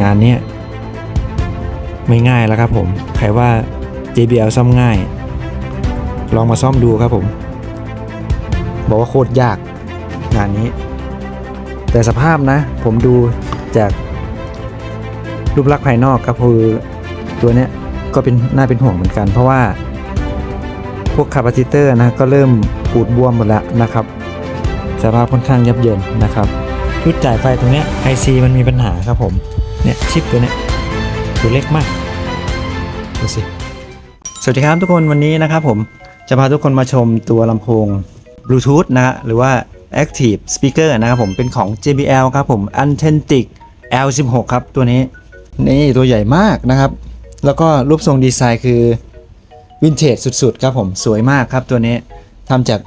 งานเนี้ยไม่ง่ายแล้วครับผม ใครว่า JBL ซ่อมง่าย ลองมาซ่อมดูครับผม บอกว่าโคตรยากงานนี้ แต่สภาพนะ ผมดูจากรูปลักษณ์ภายนอกครับคือตัวเนี้ยก็เป็นน่าเป็นห่วงเหมือนกัน เพราะว่า พวกคาปาซิเตอร์นะก็เริ่มปูดบวมหมดแล้วนะครับ สภาพค่อนข้างยับเยินนะครับ ชุดจ่ายไฟตรงเนี้ย IC มันมีปัญหาครับผม เนี่ยชิปตัวเนี้ยตัวเล็กมากดูสิสวัสดีครับทุกคนวันนี้นะครับผมจะพาทุกคนมาชมตัวลำโพงบลูทูธนะฮะหรือว่า Active Speaker นะครับผมเป็นของ JBL ครับผม Authentic L16 ครับตัวนี้ นี่ตัวใหญ่มากนะครับ แล้วก็รูปทรงดีไซน์คือวินเทจสุดๆ ครับผมสวยมากครับตัวนี้ทำจาก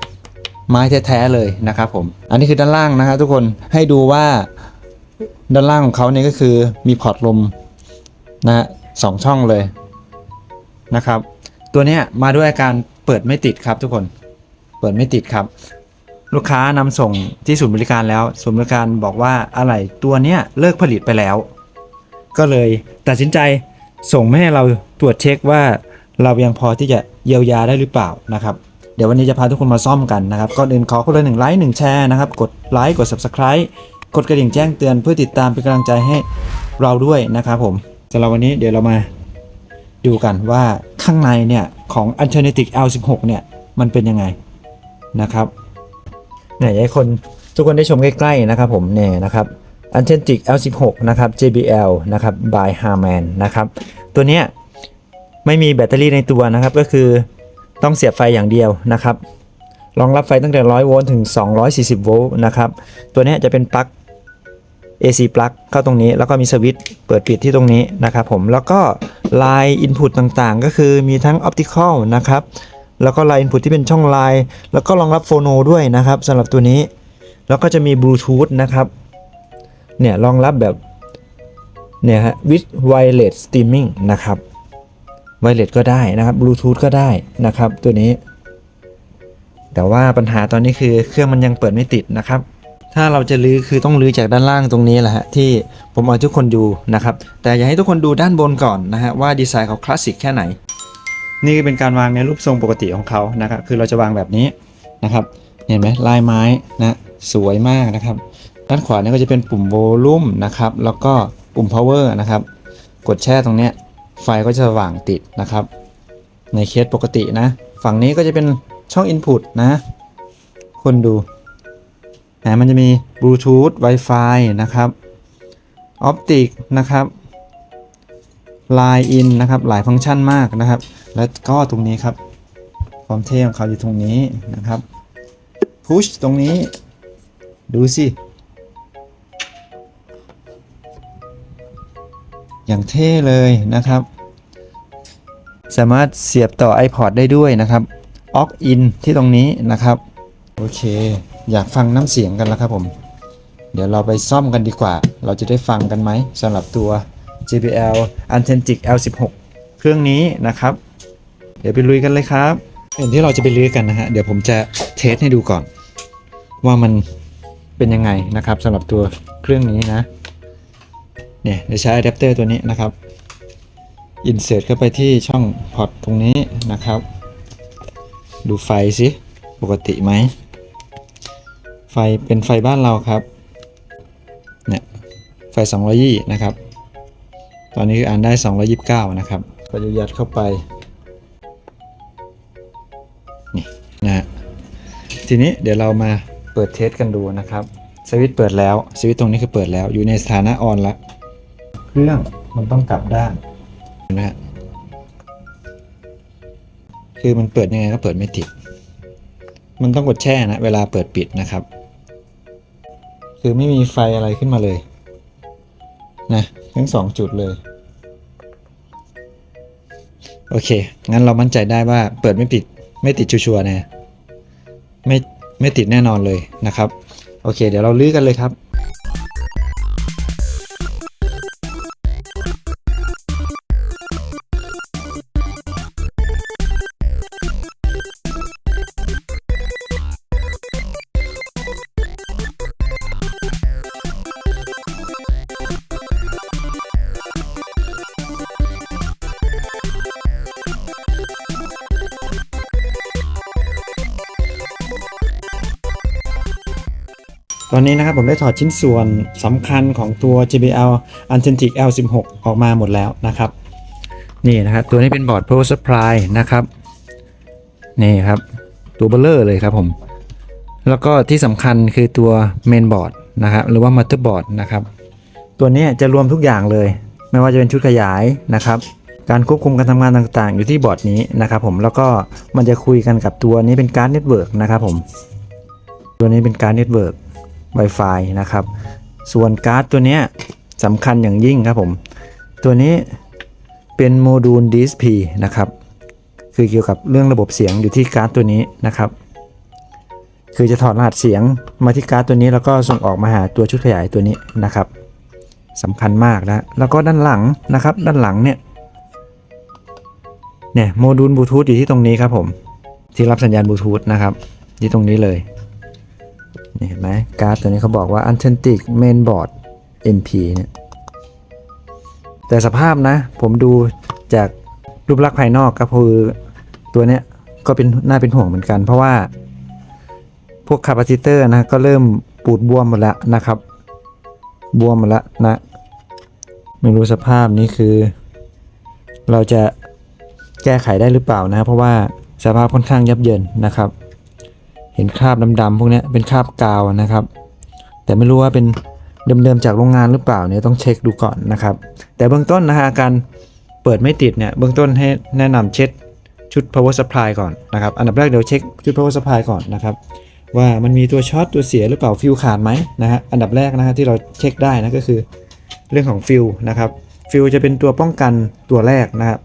ไม้แท้ๆเลยนะครับผม อันนี้คือด้านล่างนะครับทุกคนให้ดูว่าด้านล่างของเขาเนี่ยก็คือมีพอร์ตลมนะฮะสองช่องเลยนะครับ ตัวเนี้ยมาด้วยอาการเปิดไม่ติดครับทุกคนเปิดไม่ติดครับ ลูกค้านำส่งที่ศูนย์บริการแล้วศูนย์บริการบอกว่าอะไรตัวเนี้ยเลิกผลิตไปแล้ว ก็เลยตัดสินใจส่งมาให้เราตรวจเช็คว่าเรายังพอที่จะเยียวยาได้หรือเปล่านะครับ เดี๋ยววันนี้จะพาทุกคนมาซ่อมกันนะครับก่อนอื่นขอคนละหนึ่งไลค์หนึ่งแชร์นะครับ กดไลค์กด subscribe กดกระดิ่งแจ้งเตือนเพื่อติดตามเป็นกำลังใจให้เราด้วยนะครับผมสำหรับวันนี้เดี๋ยวเรามาดูกันว่าข้างในเนี่ยของ Alternative L16 เนี่ยมันเป็นยังไงนะครับเนี่ยให้คนทุกคนได้ชมใกล้ๆนะครับผมเนี่ยนะครับ Alternative L16 นะครับ JBL นะครับ by Harman นะครับตัวเนี้ยไม่มีแบตเตอรี่ในตัวนะครับก็คือ ต้องเสียบไฟอย่างเดียวนะครับรองรับไฟตั้งแต่ 100 โวลต์ถึง 240 โวลต์นะครับ ตัวนี้จะเป็นปลั๊ก AC ปลั๊กเข้าตรงนี้ แล้วก็มีสวิตช์เปิดปิดที่ตรงนี้นะครับผม แล้วก็ลาย Input ต่างๆ ก็คือมีทั้ง Optical นะครับ แล้วก็ลาย Input ที่เป็นช่องลาย แล้วก็รองรับโฟโนด้วยนะครับสำหรับตัวนี้ แล้วก็จะมีบลูทูธนะครับ เนี่ยรองรับแบบ เนี่ยฮะ with wireless streaming นะครับ wireless ก็ได้นะครับบลูทูธก็ได้นะครับ ตัวนี้ แต่ว่าปัญหาตอนนี้คือเครื่องมันยังเปิดไม่ติดนะครับ ถ้าเราจะลื้อคือต้องลื้อจากด้านล่างตรงนี้แหละฮะที่ผมเอาทุกคนดูนะครับ แต่อยากให้ทุกคนดูด้านบนก่อนนะฮะว่าดีไซน์เขาคลาสสิกแค่ไหน นี่เป็นการวางในรูปทรงปกติของเขานะครับคือเราจะวางแบบนี้นะครับเห็นไหมลายไม้นะสวยมากนะครับ ด้านขวาเนี่ยก็จะเป็นปุ่มโวลูมนะครับแล้วก็ปุ่ม power นะครับ กดแช่ตรงเนี้ย ไฟก็จะสว่างติดนะครับ ในเคสปกตินะ ฝั่งนี้ก็จะเป็นช่อง input นะ คนดูนะมันจะมีบลูทูธ Wi-Fi นะครับออปติกนะครับ Line in นะครับ หลายฟังก์ชันมากนะครับ แล้วก็ตรงนี้ครับ ความเท่ของเขาอยู่ตรงนี้นะครับ Push ตรงนี้ ดูสิ อย่างเท่เลยนะครับ สามารถเสียบต่อ iPod ได้ด้วยนะครับ Aux in ที่ตรงนี้นะครับ โอเค อยากฟังน้ำเสียงกันแล้วครับผม เดี๋ยวเราไปซ่อมกันดีกว่า เราจะได้ฟังกันไหมสำหรับตัว JBL Authentic L16 เครื่องนี้นะครับ เดี๋ยวไปลุยกันเลยครับก่อนที่เราจะไปลื้อกันนะฮะ เดี๋ยวผมจะเทสให้ดูก่อน ว่ามันเป็นยังไงนะครับสำหรับตัวเครื่องนี้นะ เนี่ยเดี๋ยวใช้อะแดปเตอร์ตัวนี้นะครับ insert เข้าไปที่ช่องพอร์ตตรงนี้นะครับ ดูไฟสิปกติไหม ไฟเป็นไฟบ้านเราครับ เนี่ย ไฟ220นะครับ ตอนนี้คืออ่านได้ 229 นะครับ ก็จะยัดเข้าไป นี่นะฮะทีนี้เดี๋ยวเรามาเปิดเทสกันดูนะครับ สวิตช์เปิดแล้ว สวิตช์ตรงนี้คือเปิดแล้ว อยู่ในสถานะออนแล้ว เครื่องมันต้องกลับด้านเห็นไหมฮะคือมันเปิดยังไงก็เปิดไม่ติด มันต้องกดแช่นะ เวลาเปิดปิดนะครับ คือไม่มีไฟอะไรขึ้นมาเลยนะทั้งสองจุดเลย โอเค งั้นเรามั่นใจได้ว่าเปิดไม่ปิด ไม่ติดชัวร์ๆนะไม่ไม่ติดแน่นอนเลยนะครับ โอเค เดี๋ยวเราลื้อกันเลยครับ อนนี้นะครับผมได้ถอดชิ้นส่วนสำคัญของตัว JBL Authentic L16 ออกมาหมดแล้วนะครับ นี่นะครับตัวนี้เป็นบอร์ด Power Supply นะครับ นี่ครับ ตัวเบลเลอร์เลยครับผม แล้วก็ที่สำคัญคือตัว Main Board นะครับหรือว่า Motherboard นะครับ ตัวนี้จะรวมทุกอย่างเลย ไม่ว่าจะเป็นชุดขยายนะครับ การควบคุมการทำงานต่างๆ อยู่ที่บอร์ดนี้นะครับผมแล้วก็มันจะคุยกันกับตัวนี้เป็นการ์ดเน็ตเวิร์กนะครับผม ตัวนี้เป็นการ์ดเน็ตเวิร์ก Wi-Fi นะครับ ส่วนการ์ดตัวนี้สำคัญอย่างยิ่งครับผม ตัวนี้เป็นโมดูล DSP นะครับ คือเกี่ยวกับเรื่องระบบเสียงอยู่ที่การ์ดตัวนี้นะครับ คือจะถอดรหัสเสียงมาที่การ์ดตัวนี้แล้วก็ส่งออกมาหาตัวชุดขยายตัวนี้นะครับสำคัญมากนะแล้วก็ด้านหลังนะครับ ด้านหลังเนี่ยเนี่ยโมดูลบลูทูธอยู่ที่ตรงนี้ครับผม ที่รับสัญญาณบลูทูธนะครับที่ตรงนี้เลย นี่เห็นไหมการ์ดตัวนี้เขาบอกว่า Authentic Mainboard MP เนี่ยแต่สภาพนะ ผมดูจากรูปลักษณ์ภายนอกก็คือตัวเนี้ยก็เป็นน่าเป็นห่วงเหมือนกัน เพราะว่า พวกคาปาซิเตอร์นะก็เริ่มปูดบวมหมดแล้วนะครับ บวมหมดแล้วนะ ไม่รู้สภาพนี้คือ เราจะแก้ไขได้หรือเปล่านะ เพราะว่าสภาพค่อนข้างยับเยินนะครับ เห็นคราบดำๆพวกนี้เป็นคราบกาวนะครับ แต่ไม่รู้ว่าเป็นเดิมๆจากโรงงานหรือเปล่าเนี่ยต้องเช็คดูก่อนนะครับ แต่เบื้องต้นนะฮะการเปิดไม่ติดเนี่ยเบื้องต้นให้แนะนำเช็คชุด power supply ก่อนนะครับ อันดับแรกเดี๋ยวเช็คชุด power supply ก่อนนะครับว่ามันมีตัวช็อตตัวเสียหรือเปล่าฟิวขาดไหมนะฮะอันดับแรกนะฮะที่เราเช็คได้นะก็คือเรื่องของฟิวนะครับฟิวจะเป็นตัวป้องกันตัวแรกนะครับ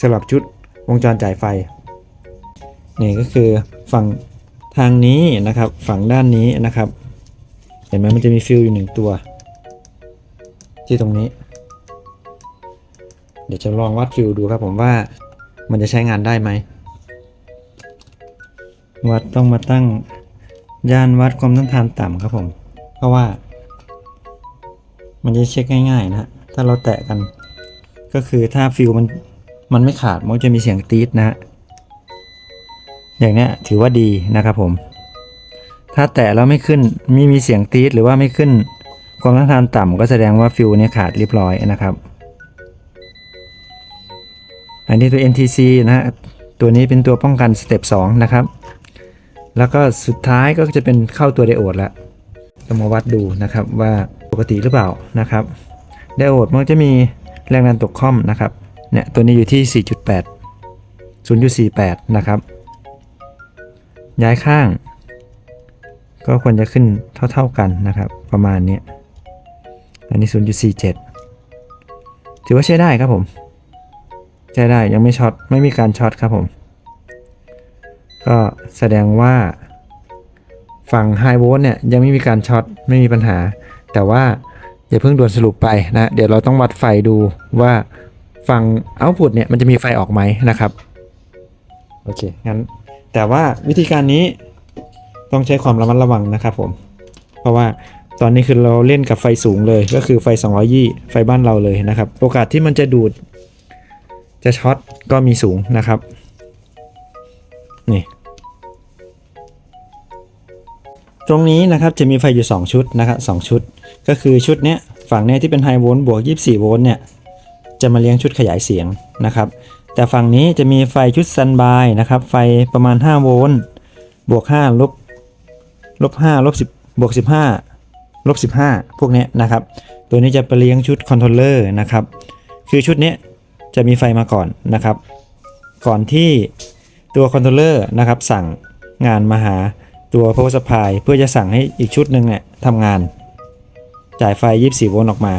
สำหรับชุดวงจรจ่ายไฟนี่ก็คือฝั่ง ทางนี้นะครับ ฝั่งด้านนี้นะครับ เห็นไหมมันจะมีฟิวอยู่หนึ่งตัว ที่ตรงนี้ เดี๋ยวจะลองวัดฟิวดูครับผมว่ามันจะใช้งานได้ไหม วัดต้องมาตั้งย่านวัดความต้านทานต่ำครับผม เพราะว่า มันจะเช็คง่ายๆนะถ้าเราแตะกัน ก็คือถ้าฟิวมันมันไม่ขาดมันจะมีเสียงตีดนะฮะ อย่างเนี้ยถือว่าดีนะครับผม ถ้าแตะแล้วไม่ขึ้นไม่มีเสียงตีดหรือว่าไม่ขึ้น ความต้านทานต่ำก็แสดงว่าฟิวเนี่ยขาดเรียบร้อยนะครับ อันนี้ตัว NTC นะฮะตัวนี้เป็นตัวป้องกันสเต็ป2นะครับ แล้วก็สุดท้ายก็จะเป็นเข้าตัวไดโอดละต้องมาวัดดูนะครับว่าปกติหรือเปล่านะครับไดโอดมันจะมีแรงดันตกค่อมนะครับเนี่ยตัวนี้อยู่ที่ 4.8 0.48 นะครับ ย้ายข้าง ก็ควรจะขึ้นเท่า ๆกันนะครับ ประมาณนี้อันนี้ 0.47 ถือว่าใช้ได้ครับผม ใช้ได้ยังไม่ช็อต ไม่มีการช็อตครับผม ก็แสดงว่า ฝั่งไฮโวลต์เนี่ย ยังไม่มีการช็อต ไม่มีปัญหา แต่ว่าอย่าเพิ่งด่วนสรุปไปนะ เดี๋ยวเราต้องวัดไฟดูว่าฝั่งเอาต์พุตเนี่ย มันจะมีไฟออกไหมนะครับ โอเค งั้น แต่ว่าวิธีการนี้ต้องใช้ความระมัดระวังนะครับผม เพราะว่าตอนนี้คือเราเล่นกับไฟสูงเลยก็คือไฟ 200ยี่ไฟบ้านเราเลยนะครับ โอกาสที่มันจะดูด จะช็อตก็มีสูงนะครับ นี่ ตรงนี้นะครับจะมีไฟอยู่ 2 ชุดนะครับสชุด ก็คือชุดเนี้ยฝั่งเนี้ยที่เป็นไฮโวลต์บวก 24 โวลต์เนี่ยจะมาเลี้ยงชุดขยายเสียงนะครับ แต่ฝั่งนี้จะมีไฟชุดซันบายนะครับ ไฟประมาณ 5 โวลต์บวก5ลบลบ5ลบ10บวก15ลบ15 พวกนี้นะครับ ตัวนี้จะไปเลี้ยงชุดคอนโทรลเลอร์นะครับ คือชุดนี้จะมีไฟมาก่อนนะครับ ก่อนที่ตัวคอนโทรลเลอร์นะครับสั่งงานมาหาตัว power supply เพื่อจะสั่งให้อีกชุดหนึ่งเนี่ยทำงาน จ่ายไฟ 24 โวลต์ออกมา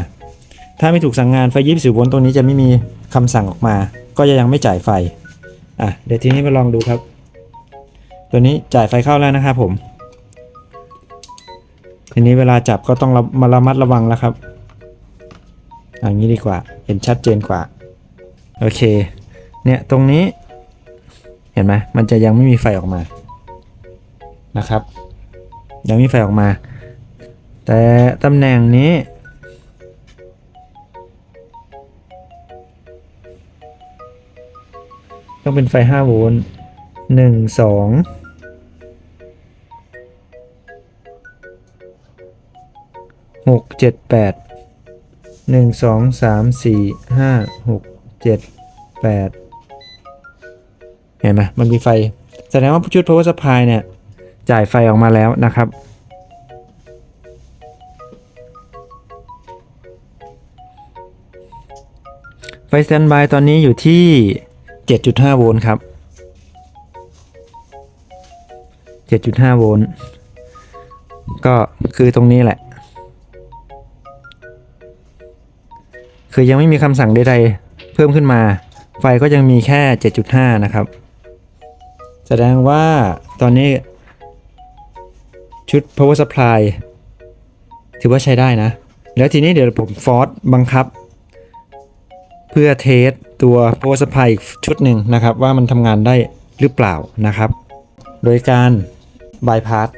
ถ้าไม่ถูกสั่งงานไฟ 24 โวลต์ตรงนี้จะไม่มีคำสั่งออกมา ก็ยังไม่จ่ายไฟอะเดี๋ยวทีนี้มาลองดูครับ ตัวนี้จ่ายไฟเข้าแล้วนะครับผมทีนี้เวลาจับก็ต้องมาระมัดระวังแล้วครับอะอย่างนี้ดีกว่า เห็นชัดเจนกว่า โอเค เนี่ยตรงนี้เห็นไหมมันจะยังไม่มีไฟออกมานะครับ ยังไม่มีไฟออกมา แต่ตำแหน่งนี้ ต้องเป็นไฟ5โวลต์1 2หกเจ็ดแปดหนึ่งสองสามสี่ห้าหกเจ็ดแปดเห็นไหมมันมีไฟ แสดงว่าชุด power supply เนี่ย จ่ายไฟออกมาแล้วนะครับ ไฟสแตนบายตอนนี้อยู่ที่ 7.5 โวลต์ครับ 7.5 โวลต์ ก็คือตรงนี้แหละ คือยังไม่มีคำสั่งใดๆ เพิ่มขึ้นมา ไฟก็ยังมีแค่ 7.5 นะครับ แสดงว่าตอนนี้ ชุด power supply ถือว่าใช้ได้นะ แล้วทีนี้เดี๋ยวผมฟอร์สบังคับ เพื่อเทส ตัว power supply อีกชุดหนึ่งนะครับ ว่ามันทำงานได้หรือเปล่านะครับ โดยการ bypass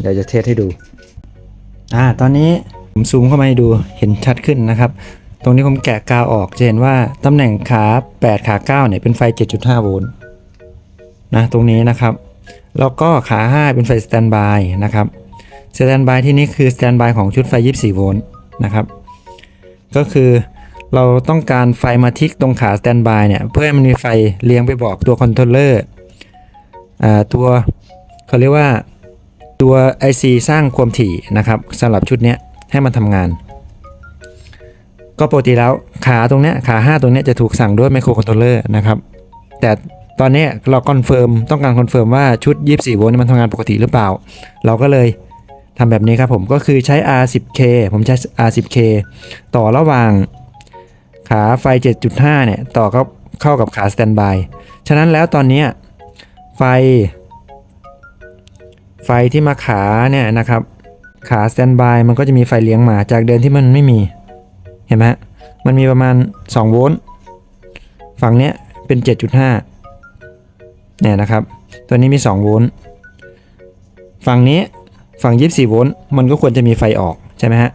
เดี๋ยวจะเทสให้ดูอ่าตอนนี้ผมซูมเข้ามาให้ดูเห็นชัดขึ้นนะครับ ตรงนี้ผมแกะกาวออกจะเห็นว่าตำแหน่งขา 8 ขา 9 เนี่ยเป็นไฟ 7.5 โวลต์นะตรงนี้นะครับ แล้วก็ขา 5 เป็นไฟสแตนบายนะครับสแตนบายที่นี่คือสแตนบายของชุดไฟ 24 โวลต์นะครับ ก็คือ เราต้องการไฟมาทิกตรงขาสแตนบายเนี่ยเพื่อให้มันมีไฟเลี้ยงไปบอกตัวคอนโทรลเลอร์อ่าตัวเขาเรียกว่าตัว IC สร้างความถี่นะครับสำหรับชุดนี้ให้มันทำงาน ก็ปกติแล้วขาตรงเนี้ยขา 5 ตรงเนี้ยจะถูกสั่งด้วยไมโครคอนโทรลเลอร์นะครับแต่ตอนนี้เราคอนเฟิร์มต้องการคอนเฟิร์มว่าชุด 24 โวลต์นี่มันทำงานปกติหรือเปล่า เราก็เลยทำแบบนี้ครับผมก็คือใช้ R10K ผมใช้ R10K ต่อระหว่าง ขาไฟ 7.5 เนี่ย ต่อเข้าเข้ากับขาสแตนบาย ฉะนั้นแล้วตอนนี้ไฟ ไฟที่มาขาเนี่ยนะครับ ขาสแตนบายมันก็จะมีไฟเลี้ยงมาจากเดิมที่มันไม่มี เห็นไหมฮะมันมีประมาณ 2 โวลต์ฝั่งเนี้ยเป็น 7.5 เนี่ยนะครับ ตัวนี้มี 2 โวลต์ฝั่งนี้ฝั่ง 24 โวลต์มันก็ควรจะมีไฟออกใช่ไหมฮะ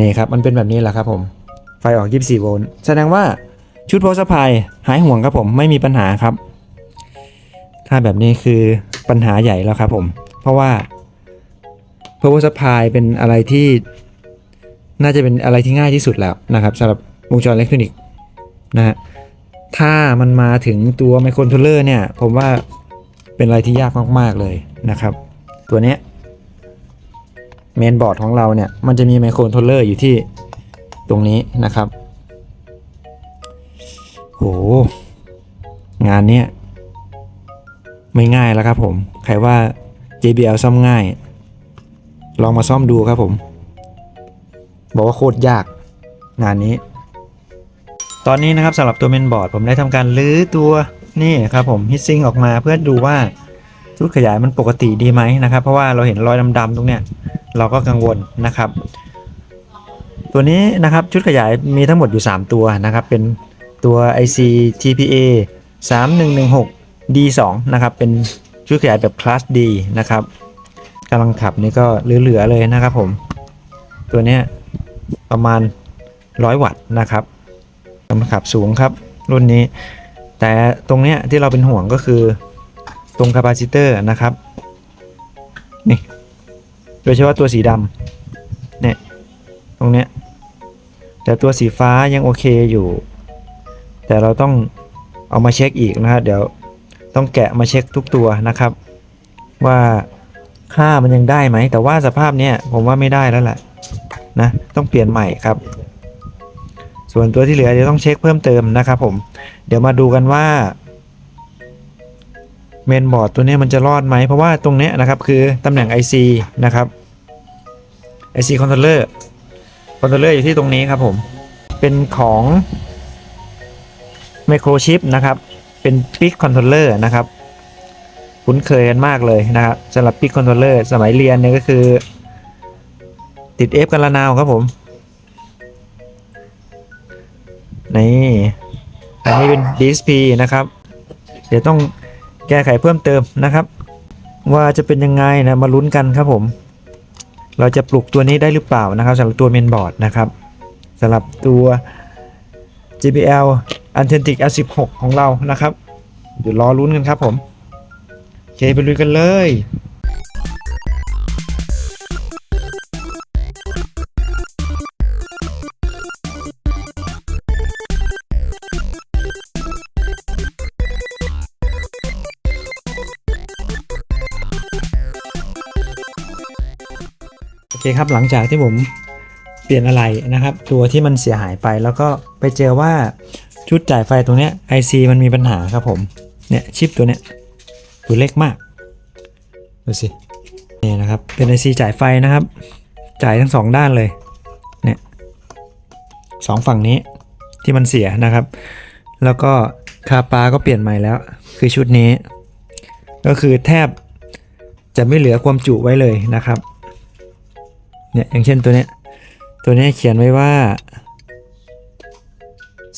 นี่ครับมันเป็นแบบนี้แหละครับผมไฟออก 24 โวลต์แสดงว่าชุดโพสพายหายห่วงครับผมไม่มีปัญหาครับ ถ้าแบบนี้คือปัญหาใหญ่แล้วครับผม เพราะว่า power supply เป็นอะไรที่น่าจะเป็นอะไรที่ง่ายที่สุดแล้วนะครับสำหรับวงจรอิเล็กทรอนิกส์นะฮะถ้ามันมาถึงตัวไมโครคอนโทรลเลอร์เนี่ย ผมว่าเป็นอะไรที่ยากมาก ๆ เลยนะครับ ตัวเนี้ย เมนบอร์ดของเราเนี่ย มันจะมีไมโครคอนโทรลเลอร์อยู่ที่ตรงนี้นะครับโหงานเนี้ยไม่ง่ายแล้วครับผม ใครว่า JBL ซ่อมง่าย ลองมาซ่อมดูครับผม บอกว่าโคตรยากงานนี้ ตอนนี้นะครับสำหรับตัวเมนบอร์ด ผมได้ทำการลื้อตัวนี่ครับผมฮิตซิงออกมาเพื่อดูว่าชุดขยายมันปกติดีไหมนะครับ เพราะว่าเราเห็นรอยดำๆตรงเนี้ย เราก็กังวลนะครับ ตัวนี้นะครับชุดขยายมีทั้งหมดอยู่ 3 ตัวนะครับ เป็นตัว IC TPA 3116 D2 นะครับ เป็นชุดขยายแบบคลาส D นะครับกำลังขับนี่ก็เหลือๆเลยนะครับผม ตัวนี้ประมาณ 100 วัตต์นะครับกำลังขับสูงครับ รุ่นนี้ แต่ตรงเนี้ยที่เราเป็นห่วงก็คือตรงคาปาซิเตอร์นะครับ นี่ โดยเฉพาะตัวสีดำเนี่ยตรงเนี้ยแต่ตัวสีฟ้ายังโอเคอยู่ แต่เราต้องเอามาเช็คอีกนะครับเดี๋ยวต้องแกะมาเช็คทุกตัวนะครับ ว่าค่ามันยังได้ไหม แต่ว่าสภาพเนี้ยผมว่าไม่ได้แล้วแหละนะต้องเปลี่ยนใหม่ครับ ส่วนตัวที่เหลือเดี๋ยวต้องเช็คเพิ่มเติมนะครับผม เดี๋ยวมาดูกันว่า เมนบอร์ดตัวนี้มันจะรอดไหมเพราะว่าตรงนี้นะครับคือตำแหน่ง IC นะครับ IC controller controller อยู่ที่ตรงนี้ครับผม เป็นของ microchip นะครับ เป็น PIC controller นะครับ คุ้นเคยกันมากเลยนะครับสำหรับ PIC controller สมัยเรียนเนี่ยก็คือ ติด F กันละนาวครับผม นี่ อันนี้เป็น DSP นะครับ เดี๋ยวต้อง แก้ไขเพิ่มเติมนะครับ ว่าจะเป็นยังไงนะมาลุ้นกันครับผม เราจะปลุกตัวนี้ได้หรือเปล่านะครับสำหรับตัวเมนบอร์ดนะครับสำหรับตัว JBL Antentic S16 ของเรานะครับ เดี๋ยวรอลุ้นกันครับผม โอเคไปลุยกันเลย เคครับหลังจากที่ผมเปลี่ยนอะไรนะครับ ตัวที่มันเสียหายไปแล้วก็ไปเจอว่าชุดจ่ายไฟตรงเนี้ย IC มันมีปัญหาครับผมเนี่ยชิปตัวเนี้ยตัวเล็กมากดูสินี่นะครับเป็น IC จ่ายไฟนะครับ จ่ายทั้งสองด้านเลยเนี่ยสองฝั่งนี้ที่มันเสียนะครับ แล้วก็คาปาก็เปลี่ยนใหม่แล้ว คือชุดนี้ ก็คือแทบจะไม่เหลือความจุไว้เลยนะครับ เนี่ยอย่างเช่นตัวเนี้ยตัวนี้เขียนไว้ว่า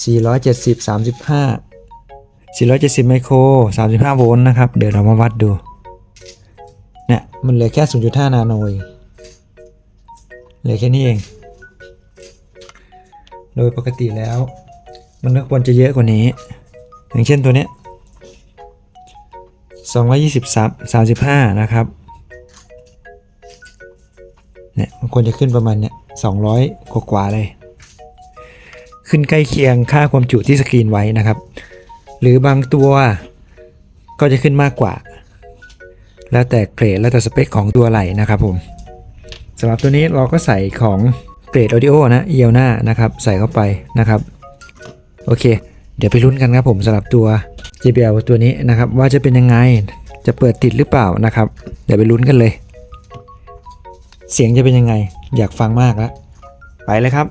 470 35 470 ไมโคร 35 โวลต์นะครับ เดี๋ยวเรามาวัดดู เนี่ย มันเหลือแค่ 0.5 นาโนเองเหลือแค่นี้เอง โดยปกติแล้ว มันก็ควรจะเยอะกว่านี้ อย่างเช่นตัวเนี้ย220 35 นะครับ ควรจะขึ้นประมาณเนี่ย200กว่ากว่าๆเลย ขึ้นใกล้เคียงค่าความจุที่สกรีนไว้นะครับ หรือบางตัวก็จะขึ้นมากกว่า แล้วแต่เกรดแล้วแต่สเปคของตัวไหลนะครับผมสำหรับตัวนี้เราก็ใส่ของเกรด audio นะเอียวหน้านะครับ ใส่เข้าไปนะครับ โอเค เดี๋ยวไปลุ้นกันครับผมสำหรับตัว JBL ตัวนี้นะครับ ว่าจะเป็นยังไงจะเปิดติดหรือเปล่านะครับ เดี๋ยวไปลุ้นกันเลย เสียงจะเป็นยังไง อยากฟังมากแล้วไปเลยครับ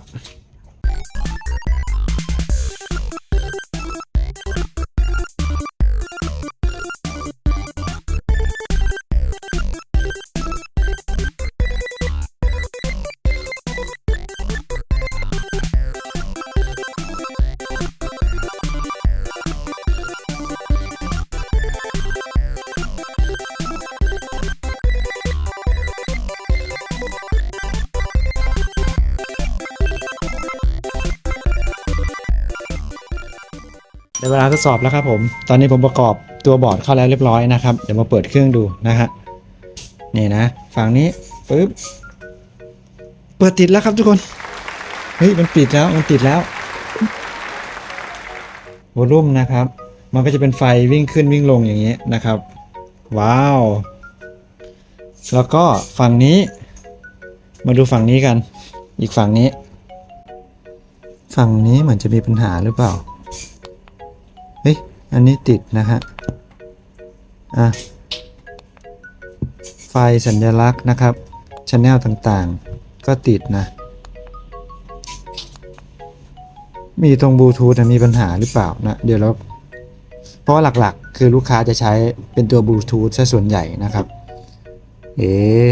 าทดสอบแล้วครับผม ตอนนี้ผมประกอบตัวบอร์ดเข้าแล้วเรียบร้อยนะครับ เดี๋ยวมาเปิดเครื่องดูนะฮะ นี่นะ ฝั่งนี้ปึ๊บ เปิดติดแล้วครับทุกคน เฮ้ย มันปิดแล้ว มันติดแล้ววอลลุ่มนะครับ มันก็จะเป็นไฟวิ่งขึ้นวิ่งลงอย่างนี้นะครับ ว้าว แล้วก็ฝั่งนี้ มาดูฝั่งนี้กัน อีกฝั่งนี้ ฝั่งนี้เหมือนจะมีปัญหาหรือเปล่า อันนี้ติดนะฮะ อะ ไฟสัญลักษณ์นะครับชแนลต่างๆ ก็ติดนะ มีตรงบลูทูธมีปัญหาหรือเปล่านะ เดี๋ยวเรา เพราะหลักๆ คือลูกค้าจะใช้เป็นตัวบลูทูธซะส่วนใหญ่นะครับ เอ๊ะ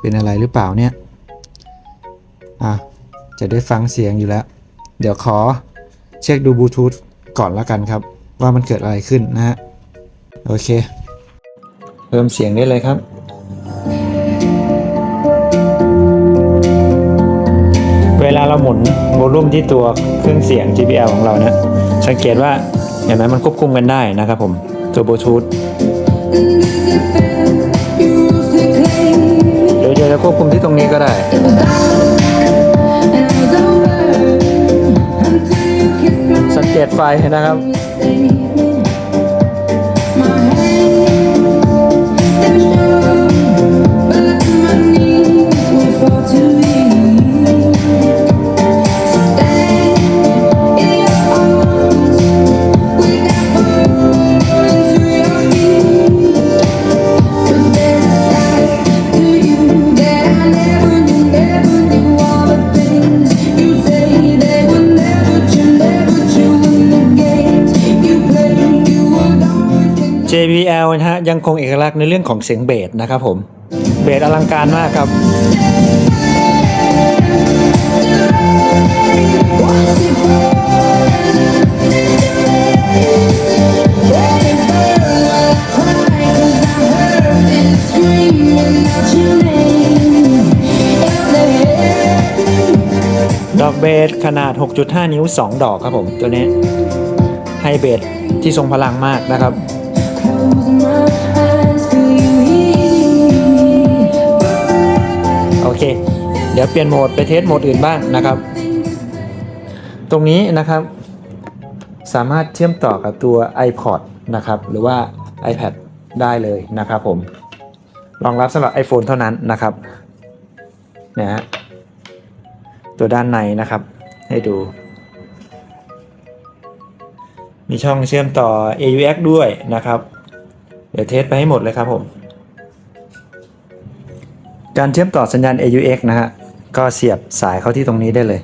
เป็นอะไรหรือเปล่าเนี่ย อะ จะได้ฟังเสียงอยู่แล้ว เดี๋ยวขอเช็คดูบลูทูธก่อนล้วกันครับ ว่ามันเกิดอะไรขึ้นนะฮะโอเคเพิ่มเสียงได้เลยครับเวลาเราหมุนโวลูมที่ตัวเครื่องเสียง JBL ของเรานะสังเกตว่าเห็นไหมมันควบคุมกันได้นะครับผมตัวบลูทูธเดี๋ยวจะควบคุมที่ตรงนี้ก็ได้สังเกตไฟนะครับ JBL ยังคงเอกลักษณ์ในเรื่องของเสียงเบสนะครับผมเบสอลังการมากครับดอกเบสขนาด 6.5 นิ้ว 2 ดอกครับผมตัวนี้ ให้เบสที่ทรงพลังมากนะครับ เค เดี๋ยวเปลี่ยนโหมดไปเทสโหมดอื่นบ้างนะครับ ตรงนี้นะครับสามารถเชื่อมต่อกับตัว iPod นะครับ หรือว่า iPad ได้เลยนะครับผมรองรับสำหรับ iPhone เท่านั้นนะครับนะฮะตัวด้านในนะครับ ให้ดู มีช่องเชื่อมต่อ AUX ด้วยนะครับ เดี๋ยวเทสไปให้หมดเลยครับผม การเชื่อมต่อสัญญาณ AUX นะฮะ ก็เสียบสายเข้าที่ตรงนี้ได้เลย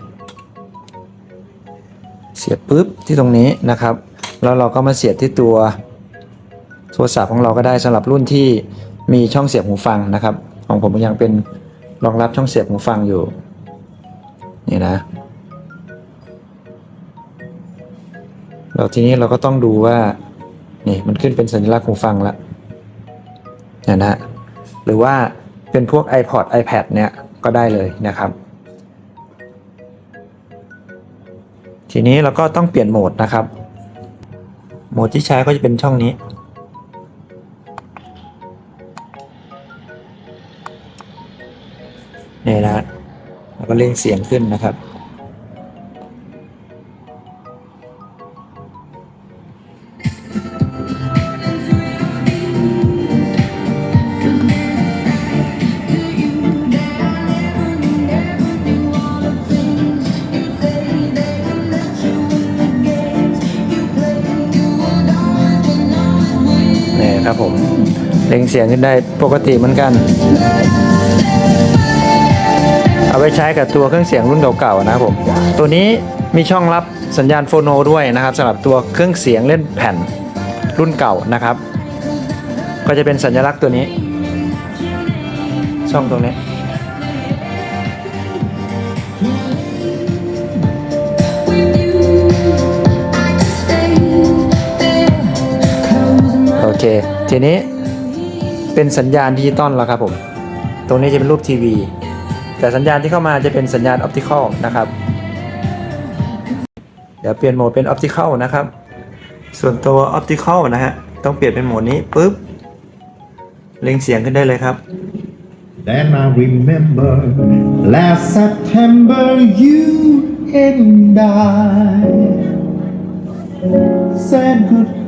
เสียบปุ๊บที่ตรงนี้นะครับ แล้วเราก็มาเสียบที่ตัวโทรศัพท์ของเราก็ได้สำหรับรุ่นที่มีช่องเสียบหูฟังนะครับ ของผมยังเป็นรองรับช่องเสียบหูฟังอยู่ นี่นะแล้วทีนี้เราก็ต้องดูว่านี่มันขึ้นเป็นสัญลักษณ์หูฟังแล้วนะนะหรือว่า เป็นพวก iPod iPad เนี่ยก็ได้เลยนะครับ ทีนี้เราก็ต้องเปลี่ยนโหมดนะครับ โหมดที่ใช้ก็จะเป็นช่องนี้ นี่นะแล้วก็เล่งเสียงขึ้นนะครับ ครับผมเร่งเสียงขึ้นได้ปกติเหมือนกัน เอาไว้ใช้กับตัวเครื่องเสียงรุ่นเก่าๆนะครับผม ตัวนี้มีช่องรับสัญญาณโฟโนด้วยนะครับสำหรับตัวเครื่องเสียงเล่นแผ่นรุ่นเก่านะครับ ก็จะเป็นสัญลักษณ์ตัวนี้ ช่องตรงนี้โอเค ทีนี้เป็นสัญญาณดิจิตอลแล้วครับผม ตรงนี้จะเป็นรูปทีวี แต่สัญญาณที่เข้ามาจะเป็นสัญญาณออปติคอลนะครับ เดี๋ยวเปลี่ยนโหมดเป็นออปติคอลนะครับ ส่วนตัวออปติคอลนะฮะ ต้องเปลี่ยนเป็นโหมดนี้ปุ๊บ เล็งเสียงขึ้นได้เลยครับ Then I remember last September you and I said goodbye,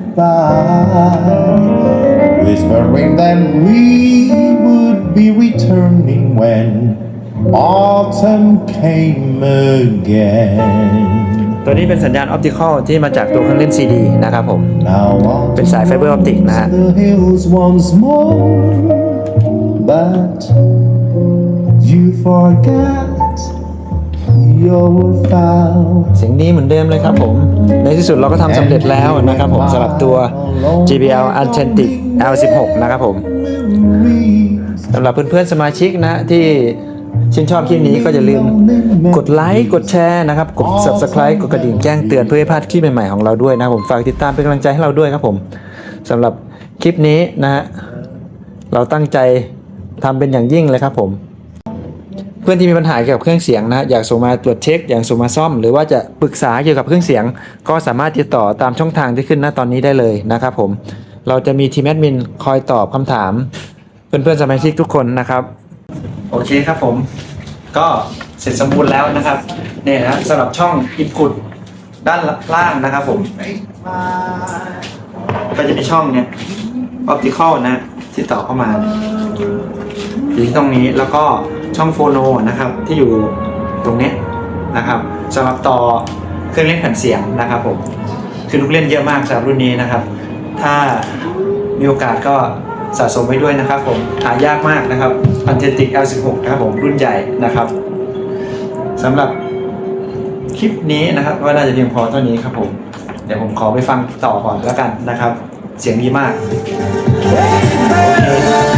whispering that we would be returning when autumn came again. ตัวนี้เป็นสัญญาณออปติคอลที่มาจากตัวเครื่องเล่นซีดีนะครับผม Now autumn เป็นสายไฟเบอร์ออปติกนะฮะ the hills once more, but you forgot your vow. เสียงดีเหมือนเดิมเลยครับผม ในที่สุดเราก็ทำสำเร็จแล้วนะครับผมสำหรับตัว JBL Authentic L16 นะครับผมสำหรับเพื่อนๆสมาชิกนะที่ชื่นชอบคลิปนี้ก็อย่าลืมกดไลค์กดแชร์นะครับ กด Subscribe กดกระดิ่งแจ้งเตือนเพื่อให้พลาดคลิปใหม่ๆของเราด้วยนะผมฝากติดตามเป็นกำลังใจให้เราด้วยครับผมสำหรับคลิปนี้นะฮะเราตั้งใจทำเป็นอย่างยิ่งเลยครับผม พื่อนที่มีปัญหาเกี่ยวกับเครื่องเสียงนะอยากส่งมาตรวจเช็ค อยากส่งมาซ่อม หรือว่าจะปรึกษาเกี่ยวกับเครื่องเสียง ก็สามารถติดต่อตามช่องทางที่ขึ้นหน้าตอนนี้ได้เลยนะครับผมเราจะมีทีมแอดมินคอยตอบคำถาม เพื่อนๆสมาชิกทุกคนนะครับ โอเคครับผม ก็เสร็จสมบูรณ์แล้วนะครับเนี่ยนะสำหรับช่อง input ด้านล่างนะครับผมก็จะมีช่องเนี่ย optical นะที่ต่อเข้ามาอยู่ที่ตรงนี้แล้วก็ ช่องโฟโนนะครับที่อยู่ตรงนี้นะครับสำหรับต่อเครื่องเล่นแผ่นเสียงนะครับผมคือลูกเล่นเยอะมากสำหรับรุ่นนี้นะครับ ถ้ามีโอกาสก็สะสมไว้ด้วยนะครับผมหายากมากนะครับ Authentic L16 นะครับผมรุ่นใหญ่นะครับสำหรับคลิปนี้นะครับก็น่าจะเพียงพอเท่านี้ครับผม เดี๋ยวผมขอไปฟังต่อก่อนแล้วกันนะครับ เสียงดีมากโอ